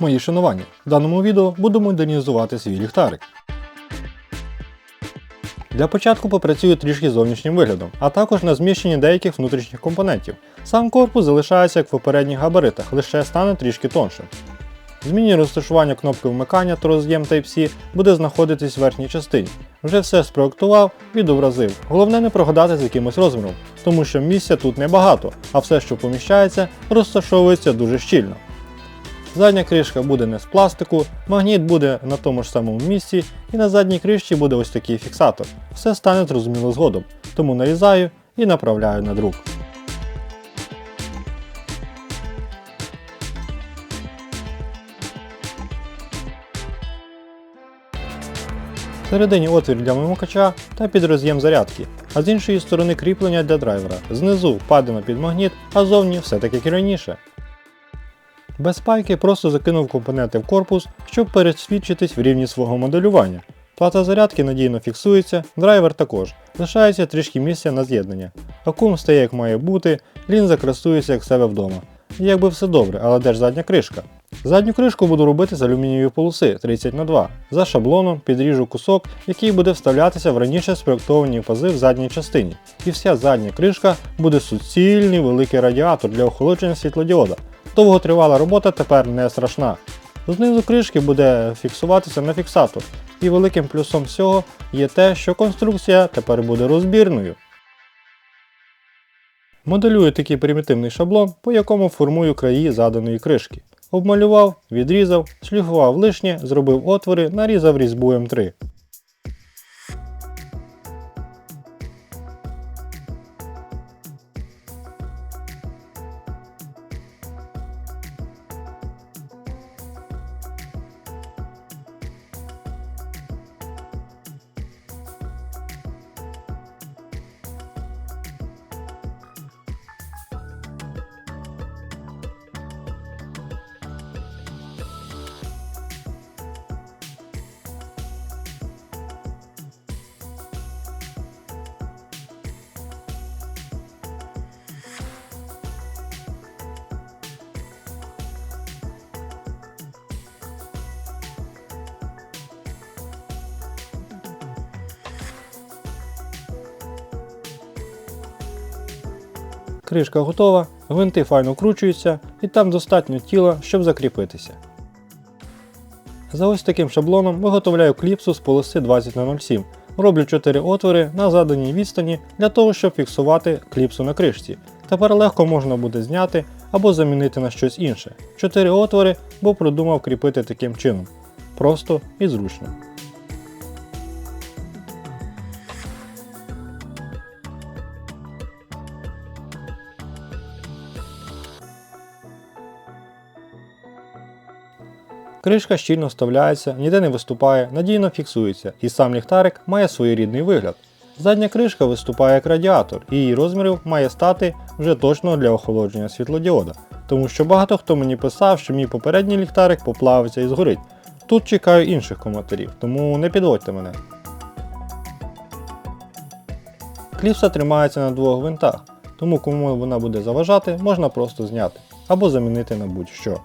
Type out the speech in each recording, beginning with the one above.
Мої шанування. В даному відео буду модернізувати свій ліхтарик. Для початку попрацюю трішки зовнішнім виглядом, а також на зміщенні деяких внутрішніх компонентів. Сам корпус залишається як в попередніх габаритах, лише стане трішки тоншим. Змінні розташування кнопки вмикання та роз'єм Type-C буде знаходитись в верхній частині. Вже все спроектував, відобразив. Головне не прогадати з якимось розміром, тому що місця тут небагато, а все, що поміщається, розташовується дуже щільно. Задня кришка буде не з пластику, магніт буде на тому ж самому місці, і на задній кришці буде ось такий фіксатор. Все стане зрозуміло згодом, тому нарізаю і направляю на друк. Всередині отвір для вимикача та під роз'єм зарядки, а з іншої сторони кріплення для драйвера. Знизу впадено під магніт, а зовні все так як і раніше. Без пайки просто закинув компоненти в корпус, щоб пересвідчитись в рівні свого моделювання. Плата зарядки надійно фіксується, драйвер також. Лишається трішки місця на з'єднання. Акум стає як має бути, лінза красується як себе вдома. Якби все добре, але де ж задня кришка? Задню кришку буду робити з алюмінієвої полоси 30х2. За шаблоном підріжу кусок, який буде вставлятися в раніше спроектовані пази в задній частині. І вся задня кришка буде суцільний великий радіатор для охолодження світлодіода. Довготривала робота тепер не страшна. Знизу кришки буде фіксуватися на фіксатор, і великим плюсом всього є те, що конструкція тепер буде розбірною. Моделюю такий примітивний шаблон, по якому формую краї заданої кришки. Обмалював, відрізав, шліфував лишнє, зробив отвори, нарізав різьбу М3. Кришка готова, гвинти файно вкручуються і там достатньо тіла, щоб закріпитися. За ось таким шаблоном виготовляю кліпсу з полоси 20х07. Роблю 4 отвори на заданій відстані для того, щоб фіксувати кліпсу на кришці. Тепер легко можна буде зняти або замінити на щось інше. 4 отвори, бо продумав кріпити таким чином. Просто і зручно. Кришка щільно вставляється, ніде не виступає, надійно фіксується, і сам ліхтарик має своєрідний вигляд. Задня кришка виступає як радіатор, і її розмірів має стати вже точно для охолодження світлодіода. Тому що багато хто мені писав, що мій попередній ліхтарик поплавиться і згорить. Тут чекаю інших коментарів, тому не підводьте мене. Кліпса тримається на двох гвинтах, тому кому вона буде заважати, можна просто зняти або замінити на будь-що.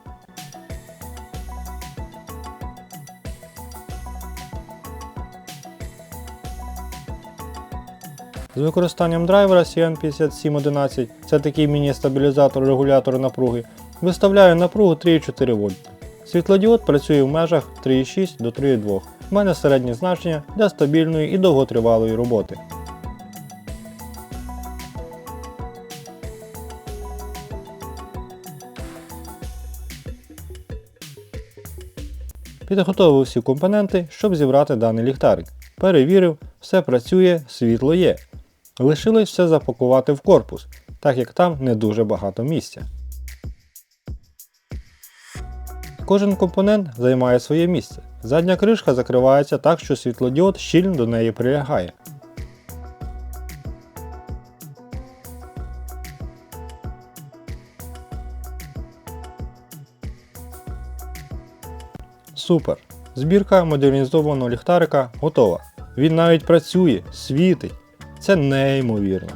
З використанням драйвера CN5711, це такий міні-стабілізатор регулятора напруги, виставляю напругу 3,4 В. Світлодіод працює в межах 3,6 до 3,2. У мене середнє значення для стабільної і довготривалої роботи. Підготовив всі компоненти, щоб зібрати даний ліхтарик. Перевірив, все працює, світло є. Лишилось все запакувати в корпус, так як там не дуже багато місця. Кожен компонент займає своє місце. Задня кришка закривається так, що світлодіод щільно до неї прилягає. Супер! Збірка модернізованого ліхтарика готова. Він навіть працює, світить. Це неймовірно.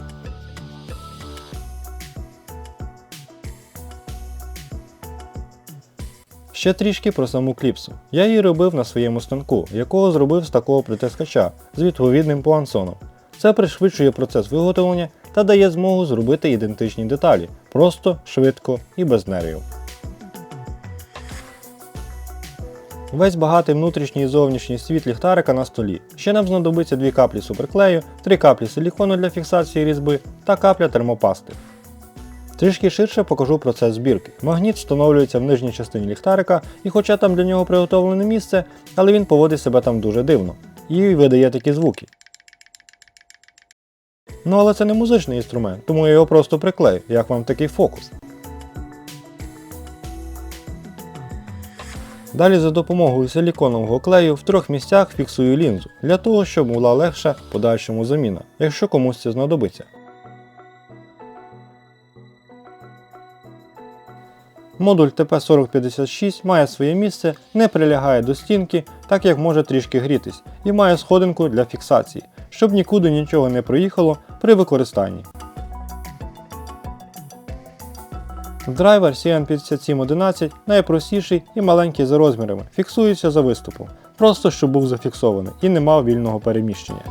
Ще трішки про саму кліпсу. Я її робив на своєму станку, якого зробив з такого притискача з відповідним пуансоном. Це пришвидшує процес виготовлення та дає змогу зробити ідентичні деталі, просто, швидко і без нервів. Весь багатий внутрішній і зовнішній світ ліхтарика на столі. Ще нам знадобиться 2 каплі суперклею, 3 каплі силікону для фіксації різьби та капля термопасти. Трішки ширше покажу процес збірки. Магніт встановлюється в нижній частині ліхтарика, і хоча там для нього приготовлене місце, але він поводить себе там дуже дивно і видає такі звуки. Ну але це не музичний інструмент, тому я його просто приклею, як вам такий фокус. Далі за допомогою силіконового клею в трьох місцях фіксую лінзу, для того, щоб була легша подальшому заміна, якщо комусь це знадобиться. Модуль TP4056 має своє місце, не прилягає до стінки, так як може трішки грітись, і має сходинку для фіксації, щоб нікуди нічого не проїхало при використанні. Драйвер CM5711 найпростіший і маленький за розмірами, фіксується за виступом, просто щоб був зафіксований і не мав вільного переміщення.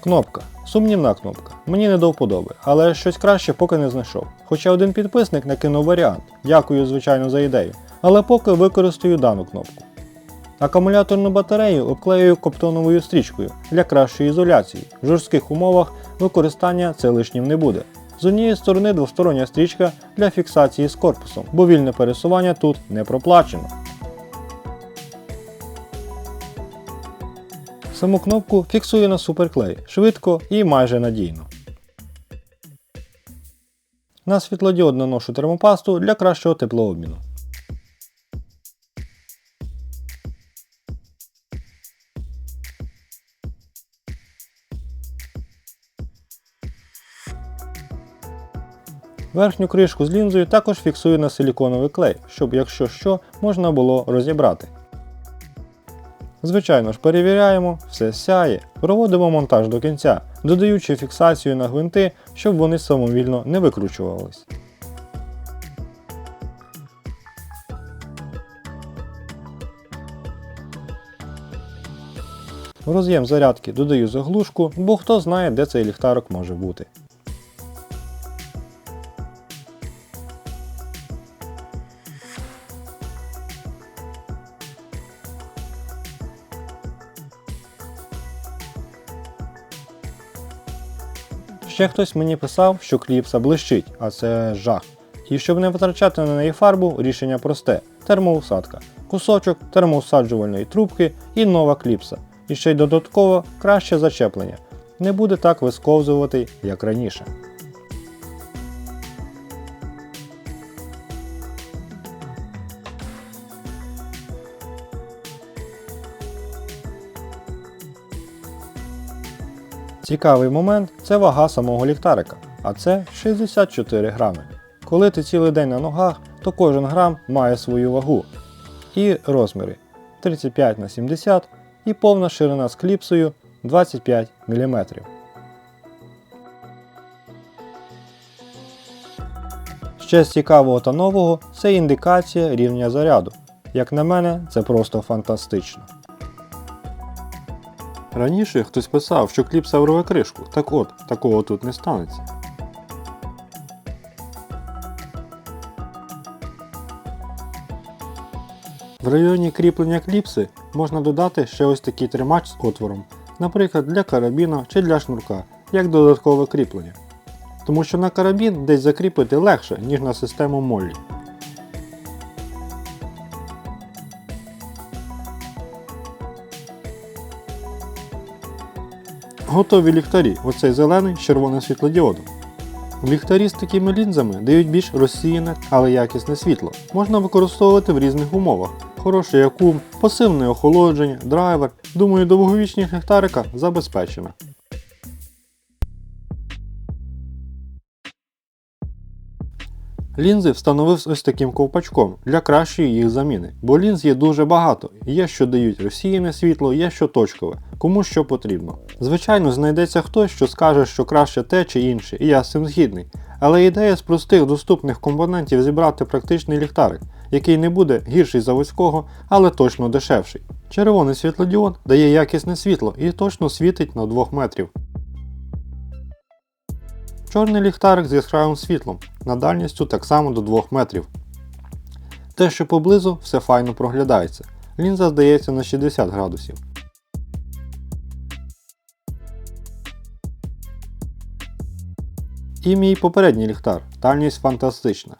Кнопка. Сумнівна кнопка. Мені не до вподоби, але щось краще поки не знайшов. Хоча один підписник накинув варіант. Дякую, звичайно, за ідею. Але поки використаю дану кнопку. Акумуляторну батарею обклеюю коптоновою стрічкою для кращої ізоляції. В жорстких умовах використання це лишнім не буде. З однієї сторони двостороння стрічка для фіксації з корпусом, бо вільне пересування тут не проплачено. Саму кнопку фіксую на суперклей швидко і майже надійно. На світлодіодно ношу термопасту для кращого теплообміну. Верхню кришку з лінзою також фіксую на силіконовий клей, щоб якщо що можна було розібрати. Звичайно ж, перевіряємо, все сяє, проводимо монтаж до кінця, додаючи фіксацію на гвинти, щоб вони самовільно не викручувались. В роз'єм зарядки додаю заглушку, бо хто знає, де цей ліхтарок може бути. Ще хтось мені писав, що кліпса блищить, а це жах. І щоб не витрачати на неї фарбу, рішення просте: термоусадка, кусочок термоусаджувальної трубки і нова кліпса. І ще й додатково краще зачеплення. Не буде так висковзувати, як раніше. Цікавий момент це вага самого ліхтарика, а це 64 грами. Коли ти цілий день на ногах, то кожен грам має свою вагу і розміри 35 на 70 і повна ширина з кліпсою 25 мм. Ще з цікавого та нового це індикація рівня заряду. Як на мене, це просто фантастично. Раніше хтось писав, що кліпса врве кришку. Так от, такого тут не станеться. В районі кріплення кліпси можна додати ще ось такий тримач з отвором, наприклад, для карабіна чи для шнурка, як додаткове кріплення. Тому що на карабін десь закріпити легше, ніж на систему Моллі. Готові ліхтарі, оцей зелений з червоним світлодіодом. Ліхтарі з такими лінзами дають більш розсіяне, але якісне світло. Можна використовувати в різних умовах. Хороший якум, пасивне охолодження, драйвер. Думаю, довговічність ліхтарика забезпечена. Лінзи встановив ось таким ковпачком для кращої їх заміни, бо лінз є дуже багато. Є, що дають розсіяне світло, є що точкове, кому що потрібно. Звичайно, знайдеться хтось, що скаже, що краще те чи інше, і я з цим згідний. Але ідея з простих доступних компонентів зібрати практичний ліхтарик, який не буде гірший заводського, але точно дешевший. Червоний світлодіод дає якісне світло і точно світить на 2 метрів. Чорний ліхтарик з яскравим світлом, на дальністю так само до 2 метрів. Те, що поблизу, все файно проглядається. Лінза здається на 60 градусів. І мій попередній ліхтар, дальність фантастична.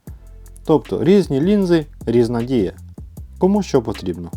Тобто різні лінзи, різна дія. Кому що потрібно.